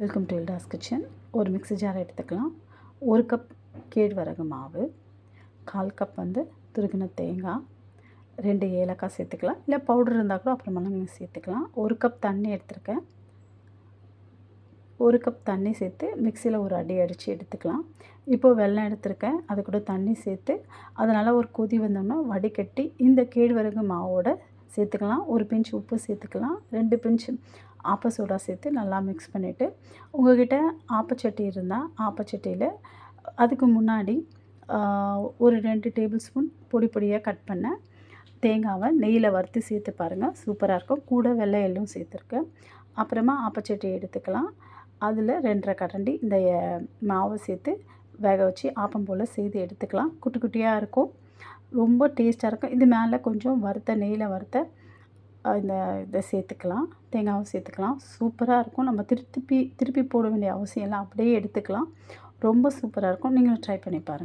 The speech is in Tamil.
வெல்கம் டு எல்டாஸ் கிச்சன் ஒரு மிக்ஸி ஜார் எடுத்துக்கலாம். ஒரு கப் கேழ்வரகு மாவு கால் கப் வந்து துருகின தேங்காய் ரெண்டு ஏலக்காய் சேர்த்துக்கலாம். இல்லை பவுடர் இருந்தால் கூட அப்புறமா நீங்கள் சேர்த்துக்கலாம். ஒரு கப் தண்ணி எடுத்திருக்கேன். ஒரு கப் தண்ணி சேர்த்து மிக்சியில் ஒரு அடி அடித்து எடுத்துக்கலாம். இப்போது வெல்லம் எடுத்திருக்கேன். அது கூட தண்ணி சேர்த்து அதனால் ஒரு கொதி வந்தோம்னா வடிகட்டி இந்த கேழ்வரகு மாவோட சேர்த்துக்கலாம். ஒரு பிஞ்ச் உப்பு சேர்த்துக்கலாம். ரெண்டு பிஞ்ச் ஆப்ப சோடா சேர்த்து நல்லா மிக்ஸ் பண்ணிவிட்டு உங்கள்கிட்ட ஆப்பச்சட்டி இருந்தால் ஆப்பச்சட்டியில் அதுக்கு முன்னாடி ஒரு ரெண்டு டேபிள் ஸ்பூன் பொடி பொடியாக கட் பண்ண தேங்காவை நெய்யில் வறுத்து சேர்த்து பாருங்கள் சூப்பராக இருக்கும். கூட வெள்ளை எள்ளும் சேர்த்துருக்கேன் அப்புறமா ஆப்பச்சட்டி எடுத்துக்கலாம். அதில் ரெண்டரை கரண்டி இந்த மாவை சேர்த்து வேக வச்சு ஆப்பம் போல் செய்து எடுத்துக்கலாம். குட்டி குட்டியாக இருக்கும். ரொம்ப டேஸ்ட்டாக இருக்கும் இது மேலே கொஞ்சம் வறுத்த நெய்யில் வறுத்த இந்த இதை சேர்த்துக்கலாம். தேங்காவும் சேர்த்துக்கலாம். சூப்பராக இருக்கும். நம்ம திருப்பி திருப்பி போட வேண்டிய அவசியம் இல்லை. அப்படியே எடுத்துக்கலாம். ரொம்ப சூப்பராக இருக்கும். நீங்களும் ட்ரை பண்ணி பாருங்கள்